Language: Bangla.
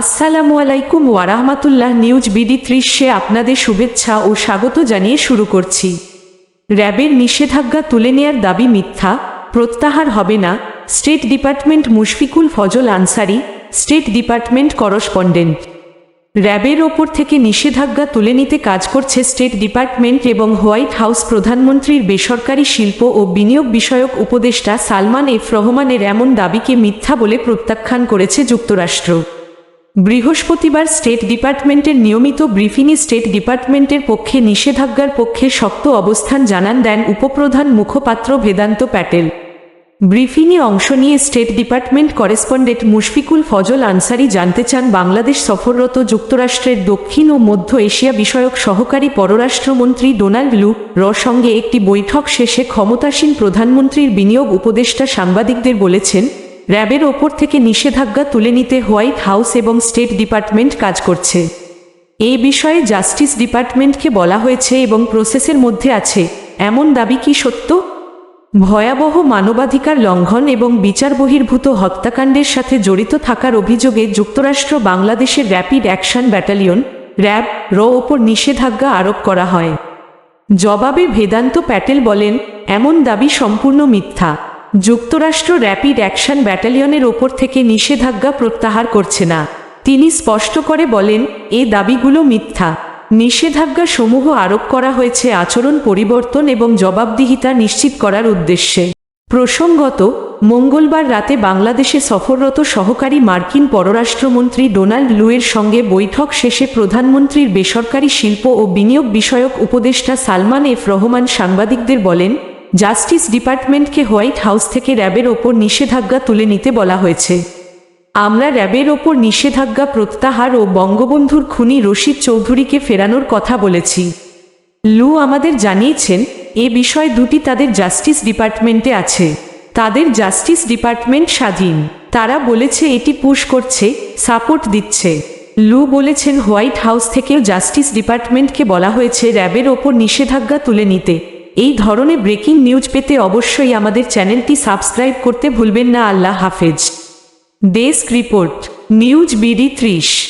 আসসালামু আলাইকুম ওয়ারাহমাতুল্লাহ নিউজ বিডি ত্রিশে আপনাদের শুভেচ্ছা ও স্বাগত জানিয়ে শুরু করছি। র্যাবের নিষেধাজ্ঞা তুলে নেয়ার দাবি মিথ্যা, প্রত্যাহার হবে না, state department Mushfiqul Fazal Ansari, state department correspondent. র্যাবের ওপর থেকে নিষেধাজ্ঞা তুলে নিতে কাজ করছে স্টেট ডিপার্টমেন্ট এবং হোয়াইট হাউস প্রধানমন্ত্রীর বেসরকারি শিল্প ও বিনিয়োগ বিষয়ক উপদেষ্টা সালমান এফ রহমানের এমন দাবিকে মিথ্যা বলে প্রত্যাখ্যান করেছে যুক্তরাষ্ট্র। বৃহস্পতিবার স্টেট ডিপার্টমেন্টের নিয়মিত ব্রিফিংয়ে স্টেট ডিপার্টমেন্টের পক্ষে নিষেধাজ্ঞার পক্ষে শক্ত অবস্থান জানান দেন উপপ্রধান মুখপাত্র বেদান্ত প্যাটেল। ব্রিফিংয়ে অংশ নিয়ে state department correspondent Mushfiqul Fazal Ansari জানতে চান, বাংলাদেশ সফররত যুক্তরাষ্ট্রের দক্ষিণ ও মধ্য এশিয়া বিষয়ক সহকারী পররাষ্ট্রমন্ত্রী ডোনাল্ড লু র সঙ্গে একটি বৈঠক শেষে ক্ষমতাসীন প্রধানমন্ত্রীর বিনিয়োগ উপদেষ্টা সাংবাদিকদের বলেছেন র্যাবের ওপর থেকে নিষেধাজ্ঞা তুলে নিতে হোয়াইট হাউস এবং স্টেট ডিপার্টমেন্ট কাজ করছে। এই বিষয়ে জাস্টিস ডিপার্টমেন্টকে বলা হয়েছে এবং প্রসেসের মধ্যে আছে, এমন দাবি কি সত্য? ভয়াবহ মানবাধিকার লঙ্ঘন এবং বিচার বহির্ভূত হত্যাকাণ্ডের সাথে জড়িত থাকার অভিযোগে যুক্তরাষ্ট্র, বাংলাদেশের র্যাপিড অ্যাকশন ব্যাটালিয়ন, র্যাব, র ওপর নিষেধাজ্ঞা আরোপ করা হয়। জবাবে ভেদান্ত প্যাটেল বলেন, এমন দাবি সম্পূর্ণ মিথ্যা। যুক্তরাষ্ট্র র্যাপিড অ্যাকশন ব্যাটালিয়নের ওপর থেকে নিষেধাজ্ঞা প্রত্যাহার করছে না। তিনি স্পষ্ট করে বলেন, এ দাবিগুলো মিথ্যা। নিষেধাজ্ঞা সমূহ আরোপ করা হয়েছে আচরণ পরিবর্তন এবং জবাবদিহিতা নিশ্চিত করার উদ্দেশ্যে। প্রসঙ্গত, মঙ্গলবার রাতে বাংলাদেশে সফররত সহকারী মার্কিন পররাষ্ট্রমন্ত্রী ডোনাল্ড লুয়ের সঙ্গে বৈঠক শেষে প্রধানমন্ত্রীর বেসরকারি শিল্প ও বিনিয়োগ বিষয়ক উপদেষ্টা সালমান এফ রহমান সাংবাদিকদের বলেন জাস্টিস ডিপার্টমেন্টকে হোয়াইট হাউস থেকে র্যাবের ওপর নিষেধাজ্ঞা তুলে নিতে বলা হয়েছে। আমরা র্যাবের ওপর নিষেধাজ্ঞা প্রত্যাহার ও বঙ্গবন্ধুর খুনি রশিদ চৌধুরীকে ফেরানোর কথা বলেছি। লু আমাদের জানিয়েছেন, এ বিষয় দুটি তাদের জাস্টিস ডিপার্টমেন্টে আছে। তাদের জাস্টিস ডিপার্টমেন্ট স্বাধীন। তারা বলেছে এটি পুশ করছে, সাপোর্ট দিচ্ছে। লু বলেছেন হোয়াইট হাউস থেকেও জাস্টিস ডিপার্টমেন্টকে বলা হয়েছে র্যাবের ওপর নিষেধাজ্ঞা তুলে নিতে। এই ধরনের ব্রেকিং নিউজ পেতে অবশ্যই আমাদের চ্যানেলটি সাবস্ক্রাইব করতে ভুলবেন না। আল্লাহ হাফেজ। ডেস্ক রিপোর্ট নিউজ বিডি ত্রিশ।